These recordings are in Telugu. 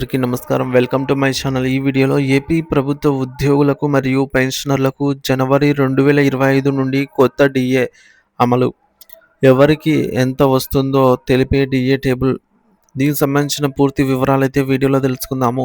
అందరికీ నమస్కారం. Welcome to my channel. ఈ వీడియోలో ఏపీ ప్రభుత్వ ఉద్యోగులకు మరియు పెన్షనర్లకు జనవరి రెండు వేల ఇరవై ఐదు నుండి కొత్త డిఏ అమలు. ఎవరికి ఎంత వస్తుందో తెలిపే డిఏ టేబుల్. దీనికి సంబంధించిన పూర్తి వివరాలు అయితే వీడియోలో తెలుసుకుందాము.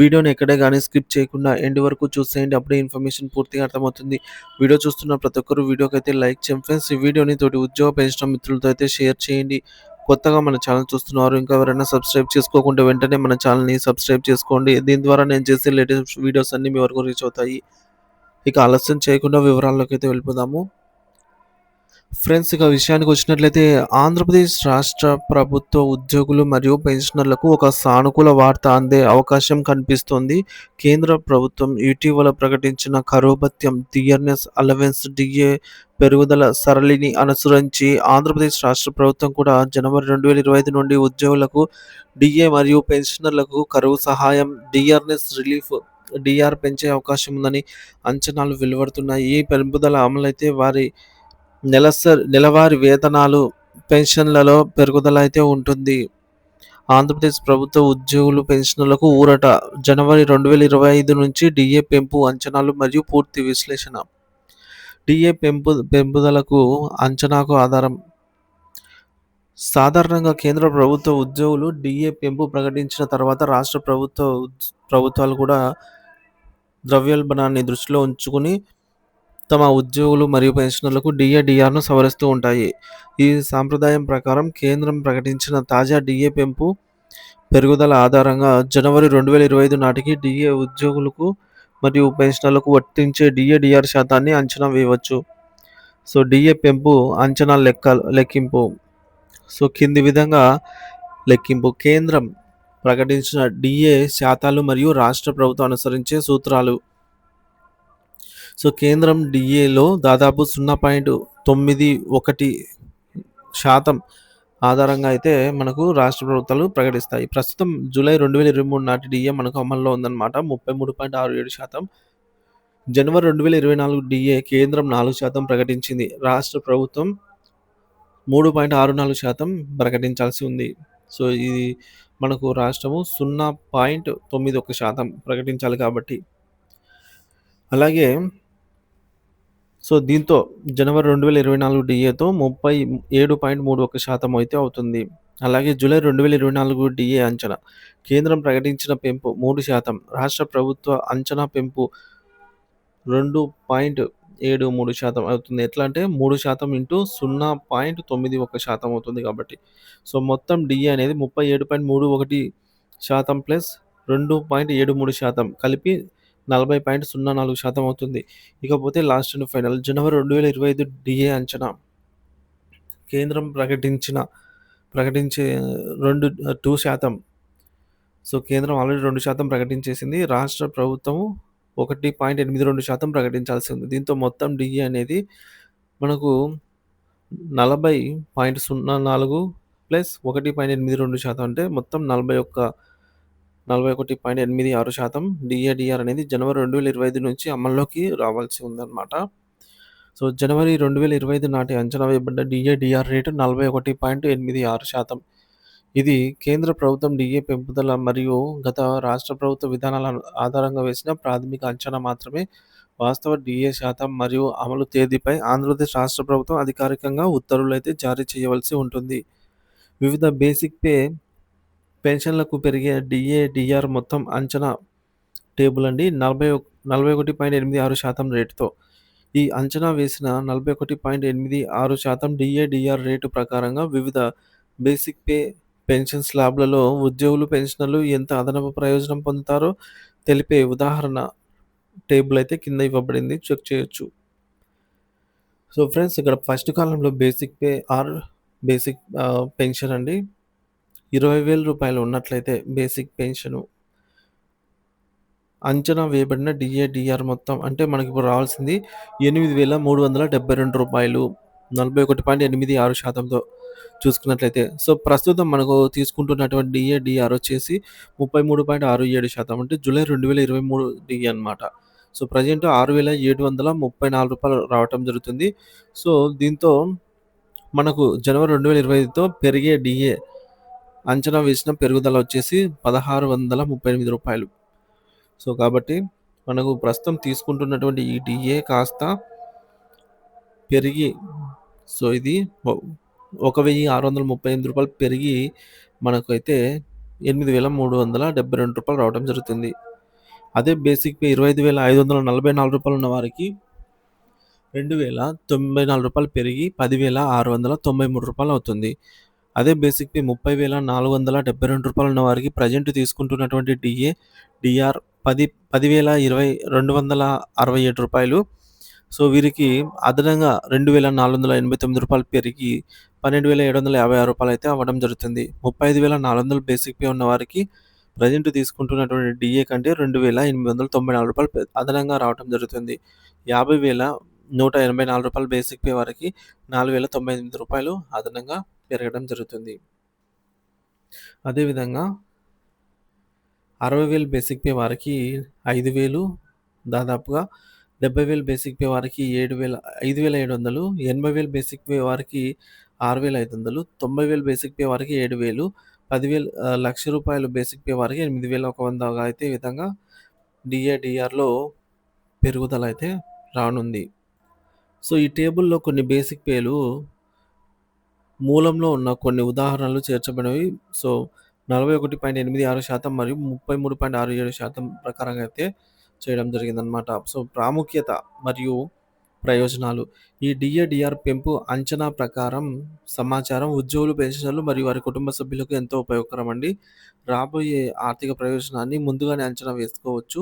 వీడియోని ఎక్కడే కానీ స్కిప్ చేయకుండా ఎండ్ వరకు చూసేయండి. అప్పుడే ఇన్ఫర్మేషన్ పూర్తిగా అర్థమవుతుంది. వీడియో చూస్తున్న ప్రతి ఒక్కరు వీడియోకి అయితే లైక్ చేయండి. ఫ్రెండ్స్ ఈ వీడియోని తోటి ఉద్యోగ పెన్షన్ మిత్రులతో అయితే షేర్ చేయండి. కొత్తగా మన ఛానల్ చూస్తున్నారు ఇంకా ఎవరైనా సబ్స్క్రైబ్ చేసుకోకుంటే వెంటనే మన ఛానల్ని సబ్స్క్రైబ్ చేసుకోండి. దీని ద్వారా నేను చేసే లేటెస్ట్ వీడియోస్ అన్నీ మీ వరకు రీచ్ అవుతాయి. ఇక ఆలస్యం చేయకుండా వివరాల్లోకి అయితే వెళ్ళిపోదాము. ఫ్రెండ్స్ ఇక విషయానికి వచ్చినట్లయితే ఆంధ్రప్రదేశ్ రాష్ట్ర ప్రభుత్వ ఉద్యోగులు మరియు పెన్షనర్లకు ఒక సానుకూల వార్త అందే అవకాశం కనిపిస్తోంది. కేంద్ర ప్రభుత్వం ఇటీవల ప్రకటించిన కరోభత్యం డిఆర్ఎస్ అలవెన్స్ డిఏ పెరుగుదల సరళిని అనుసరించి ఆంధ్రప్రదేశ్ రాష్ట్ర ప్రభుత్వం కూడా జనవరి రెండు వేల ఇరవై ఐదు నుండి ఉద్యోగులకు డిఏ మరియు పెన్షనర్లకు కరువు సహాయం డిఆర్ఎస్ రిలీఫ్ డిఆర్ పెంచే అవకాశం ఉందని అంచనాలు వెలువడుతున్నాయి. ఈ పెంపుదల అమలైతే వారి నెలసరి నెలవారీ వేతనాలు పెన్షన్లలో పెరుగుదల అయితే ఉంటుంది. ఆంధ్రప్రదేశ్ ప్రభుత్వ ఉద్యోగులు పెన్షన్లకు ఊరట. జనవరి రెండు వేల ఇరవై ఐదు నుంచి డిఏ పెంపు అంచనాలు మరియు పూర్తి విశ్లేషణ. డిఏ పెంపు పెంపుదలకు అంచనాకు ఆధారం. సాధారణంగా కేంద్ర ప్రభుత్వ ఉద్యోగులు డిఏ పెంపు ప్రకటించిన తర్వాత రాష్ట్ర ప్రభుత్వ ప్రభుత్వాలు కూడా ద్రవ్యోల్బణాన్ని దృష్టిలో ఉంచుకుని తమ ఉద్యోగులు మరియు పెన్షనర్లకు డిఏ డిఆర్ను సవరిస్తూ ఉంటాయి. ఈ సాంప్రదాయం ప్రకారం కేంద్రం ప్రకటించిన తాజా డిఏ పెంపు పెరుగుదల ఆధారంగా జనవరి రెండు వేల ఇరవై ఐదు నాటికి డిఏ ఉద్యోగులకు మరియు పెన్షనర్లకు వర్తించే డిఏ డిఆర్ శాతాన్ని అంచనా వేయవచ్చు. సో డిఏ పెంపు అంచనా లెక్క లెక్కింపు. సో కింది విధంగా లెక్కింపు. కేంద్రం ప్రకటించిన డిఏ శాతాలు మరియు రాష్ట్ర ప్రభుత్వం అనుసరించే సూత్రాలు. సో కేంద్రం డిఏలో దాదాపు సున్నా పాయింట్ తొమ్మిది ఒకటి శాతం ఆధారంగా అయితే మనకు రాష్ట్ర ప్రభుత్వాలు ప్రకటిస్తాయి. ప్రస్తుతం జూలై రెండు వేల ఇరవై మూడు నాటి డిఏ మనకు అమల్లో ఉందన్నమాట. ముప్పై మూడు పాయింట్ ఆరు ఏడు శాతం. జనవరి రెండు వేల ఇరవై నాలుగు డిఏ కేంద్రం నాలుగు శాతం ప్రకటించింది. రాష్ట్ర ప్రభుత్వం మూడు పాయింట్ ఆరు నాలుగు శాతం ప్రకటించాల్సి ఉంది. సో ఇది మనకు రాష్ట్రము సున్నా పాయింట్ తొమ్మిది ఒక శాతం ప్రకటించాలి కాబట్టి. అలాగే సో దీంతో జనవరి రెండు వేల ఇరవై నాలుగు డిఏతో ముప్పై ఏడు పాయింట్ మూడు ఒక శాతం అయితే అవుతుంది. అలాగే జూలై రెండు వేల ఇరవై నాలుగు డిఏ అంచనా కేంద్రం ప్రకటించిన పెంపు మూడు శాతం రాష్ట్ర ప్రభుత్వ అంచనా పెంపు రెండు పాయింట్ ఏడు మూడు శాతం అవుతుంది. ఎట్లా అంటే మూడు శాతం ఇంటూ సున్నా పాయింట్ తొమ్మిది ఒక శాతం అవుతుంది కాబట్టి. సో మొత్తం డిఏ అనేది ముప్పై ఏడు పాయింట్ మూడు ఒకటి శాతం ప్లస్ రెండు పాయింట్ ఏడు మూడు శాతం కలిపి నలభై పాయింట్ సున్నా నాలుగు శాతం అవుతుంది. ఇకపోతే లాస్ట్ అండ్ ఫైనల్ జనవరి రెండు వేల ఇరవై ఐదు డిఏ అంచనా. కేంద్రం ప్రకటించిన ప్రకటించే రెండు టూ శాతం. సో కేంద్రం ఆల్రెడీ రెండు శాతం ప్రకటించేసింది. రాష్ట్ర ప్రభుత్వం ఒకటి పాయింట్ ఎనిమిది రెండు శాతం ప్రకటించాల్సి ఉంది. దీంతో మొత్తం డిఏ అనేది మనకు నలభై పాయింట్ సున్నా నాలుగు ప్లస్ ఒకటి పాయింట్ ఎనిమిది రెండు శాతం. అంటే మొత్తం నలభై ఒక్క నలభై ఒకటి పాయింట్ ఎనిమిది ఆరు శాతం డిఏడిఆర్ అనేది జనవరి రెండు వేల ఇరవై ఐదు నుంచి అమల్లోకి రావాల్సి ఉందన్నమాట. సో జనవరి రెండు వేల ఇరవై ఐదు నాటి అంచనా వేయబడ్డ డిఏడిఆర్ రేటు నలభై ఒకటి పాయింట్ ఎనిమిది ఆరు శాతం. ఇది కేంద్ర ప్రభుత్వం డిఏ పెంపుదల మరియు గత రాష్ట్ర ప్రభుత్వ విధానాల ఆధారంగా వేసిన ప్రాథమిక అంచనా మాత్రమే. వాస్తవ డిఏ శాతం మరియు అమలు తేదీపై ఆంధ్రప్రదేశ్ రాష్ట్ర ప్రభుత్వం అధికారికంగా ఉత్తర్వులు అయితే జారీ చేయవలసి ఉంటుంది. వివిధ బేసిక్ పే పెన్షన్లకు పెరిగే డిఏ డిఆర్ మొత్తం అంచనా టేబుల్ అండి నలభై నలభై ఒకటి పాయింట్ ఎనిమిది ఆరు శాతం రేటుతో. ఈ అంచనా వేసిన నలభై ఒకటి పాయింట్ ఎనిమిది ఆరు శాతం డిఏ డిఆర్ రేటు ప్రకారంగా వివిధ బేసిక్ పే పెన్షన్ స్లాబ్లలో ఉద్యోగులు పెన్షనర్లు ఎంత అదనపు ప్రయోజనం పొందుతారో తెలిపే ఉదాహరణ టేబుల్ అయితే కింద ఇవ్వబడింది. చెక్ చేయొచ్చు. సో ఫ్రెండ్స్ ఇక్కడ ఫస్ట్ కాలంలో basic pay or basic pension అండి. ఇరవై వేల రూపాయలు ఉన్నట్లయితే బేసిక్ పెన్షను. అంచనా వేయబడిన డిఏ డిఆర్ మొత్తం అంటే మనకి ఇప్పుడు రావాల్సింది ఎనిమిది వేల మూడు వందల డెబ్బై రెండు రూపాయలు నలభై ఒకటి పాయింట్ ఎనిమిది ఆరు శాతంతో చూసుకున్నట్లయితే. సో ప్రస్తుతం మనకు తీసుకుంటున్నటువంటి డిఏ డిఆర్ వచ్చేసి ముప్పై మూడు పాయింట్ ఆరు ఏడు శాతం అంటే జూలై రెండు వేల ఇరవై మూడు డిఏ అనమాట సో ప్రజెంట్ ఆరు వేల ఏడు వందల ముప్పై నాలుగు రూపాయలు రావటం జరుగుతుంది. సో దీంతో మనకు జనవరి రెండు వేల ఇరవై ఐదుతో పెరిగే డిఏ అంచనా వేసిన పెరుగుదల వచ్చేసి పదహారు వందల ముప్పై ఎనిమిది రూపాయలు. సో కాబట్టి మనకు ప్రస్తుతం తీసుకుంటున్నటువంటి ఈ డిఏ కాస్త పెరిగి సో ఇది ఒక వెయ్యి ఆరు వందల ముప్పై ఎనిమిది రూపాయలు పెరిగి మనకైతే ఎనిమిది వేల మూడు వందల డెబ్బై రెండు రూపాయలు రావడం జరుగుతుంది. అదే బేసిక్ పే ఇరవై ఐదు వేల ఐదు వందల నలభై నాలుగు రూపాయలు ఉన్న వారికి రెండు వేల తొంభై నాలుగు రూపాయలు పెరిగి పదివేల ఆరు వందల తొంభై మూడు రూపాయలు అవుతుంది. అదే బేసిక్ పే ముప్పై వేల నాలుగు వందల డెబ్బై రెండు రూపాయలు ఉన్న వారికి ప్రజెంట్ తీసుకుంటున్నటువంటి డిఏ డిఆర్ పది పదివేల ఇరవై రెండు వందల అరవై ఏడు రూపాయలు. సో వీరికి అదనంగా రెండు వేల నాలుగు వందల ఎనభై తొమ్మిది రూపాయలు పెరిగి పన్నెండు వేల ఏడు వందల యాభై ఆరు రూపాయలు అయితే అవ్వడం జరుగుతుంది. ముప్పై ఐదు వేల నాలుగు వందల బేసిక్ పే ఉన్న వారికి ప్రజెంట్ తీసుకుంటున్నటువంటి డిఏ కంటే రెండు వేల ఎనిమిది వందల తొంభై నాలుగు రూపాయలు అదనంగా రావడం జరుగుతుంది. యాభై వేల నూట ఎనభై నాలుగు రూపాయలు బేసిక్ పే వారికి నాలుగు వేల తొంభై ఎనిమిది రూపాయలు అదనంగా పెరగడం జరుగుతుంది. అదేవిధంగా అరవై వేలు బేసిక్ పే వారికి ఐదు వేలు దాదాపుగా డెబ్బై వేలు బేసిక్ పే వారికి ఏడు వేల ఐదు వేల ఏడు వందలు ఎనభై వేలు బేసిక్ పే వారికి ఆరు వేల ఐదు వందలు తొంభై వేలు బేసిక్ పే వారికి ఏడు వేలు పదివేలు లక్ష రూపాయలు బేసిక్ పే వారికి ఎనిమిది వేల ఒక వందగా అయితే ఈ విధంగా డిఏడిఆర్లో పెరుగుదల అయితే రానుంది. సో ఈ టేబుల్లో కొన్ని బేసిక్ పేలు మూలంలో ఉన్న కొన్ని ఉదాహరణలు చేర్చబడినవి. సో నలభై ఒకటి పాయింట్ ఎనిమిది ఆరు శాతం మరియు ముప్పై మూడు పాయింట్ ఆరు ఏడు శాతం ప్రకారంగా అయితే చేయడం జరిగిందనమాట సో ప్రాముఖ్యత మరియు ప్రయోజనాలు. ఈ డిఏడిఆర్ పెంపు అంచనా ప్రకారం సమాచారం ఉద్యోగులు పెన్షనర్లు మరియు వారి కుటుంబ సభ్యులకు ఎంతో ఉపయోగకరం అండి రాబోయే ఆర్థిక ప్రయోజనాన్ని ముందుగానే అంచనా వేసుకోవచ్చు.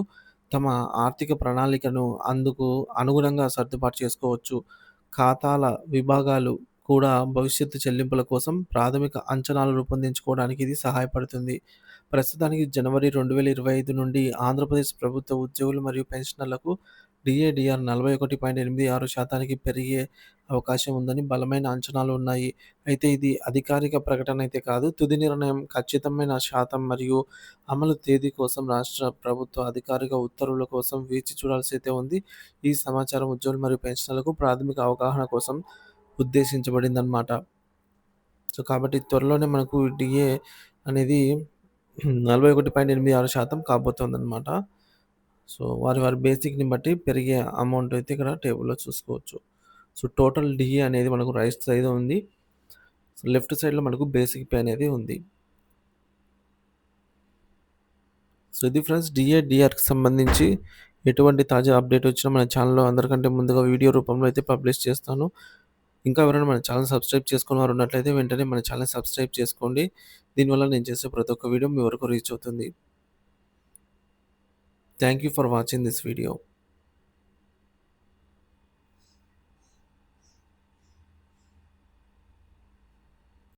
తమ ఆర్థిక ప్రణాళికను అందుకు అనుగుణంగా సర్దుబాటు చేసుకోవచ్చు. ఖాతాల విభాగాలు కూడా భవిష్యత్తు చెల్లింపుల కోసం ప్రాథమిక అంచనాలు రూపొందించుకోవడానికి ఇది సహాయపడుతుంది. ప్రస్తుతానికి జనవరి రెండు వేల ఇరవై ఐదు నుండి ఆంధ్రప్రదేశ్ ప్రభుత్వ ఉద్యోగులు మరియు పెన్షనర్లకు డిఏడిఆర్ నలభై ఒకటి పాయింట్ ఎనిమిది ఆరు శాతానికి పెరిగే అవకాశం ఉందని బలమైన అంచనాలు ఉన్నాయి. అయితే ఇది అధికారిక ప్రకటన అయితే కాదు తుది నిర్ణయం ఖచ్చితమైన శాతం మరియు అమలు తేదీ కోసం రాష్ట్ర ప్రభుత్వ అధికారిక ఉత్తర్వుల కోసం వేచి చూడాల్సి అయితే ఉంది. ఈ సమాచారం ఉద్యోగులు మరియు పెన్షనర్లకు ప్రాథమిక అవగాహన కోసం ఉద్దేశించబడింది అనమాట సో కాబట్టి త్వరలోనే మనకు డిఏ అనేది నలభై ఒకటి పాయింట్ ఎనిమిది ఆరు శాతం కాబోతుందన్నమాట. సో వారి వారి బేసిక్ని బట్టి పెరిగే అమౌంట్ అయితే ఇక్కడ టేబుల్లో చూసుకోవచ్చు. సో టోటల్ డిఏ అనేది మనకు రైట్ సైడ్ ఉంది. సో లెఫ్ట్ సైడ్లో మనకు బేసిక్ పే అనేది ఉంది. సో ఇది ఫ్రెండ్స్ డిఏ డిఆర్కి సంబంధించి ఎటువంటి తాజా అప్డేట్ వచ్చినా మన ఛానల్లో అందరికంటే ముందుగా వీడియో రూపంలో అయితే పబ్లిష్ చేస్తాను. ఇంకా ఎవరైనా మన ఛానల్ సబ్స్క్రైబ్ చేసుకున్న వారు ఉన్నట్లయితే వెంటనే మన ఛానల్ సబ్స్క్రైబ్ చేసుకోండి. దీనివల్ల నేను చేసే ప్రతి ఒక్క వీడియో మీ వరకు రీచ్ అవుతుంది. Thank you for watching this video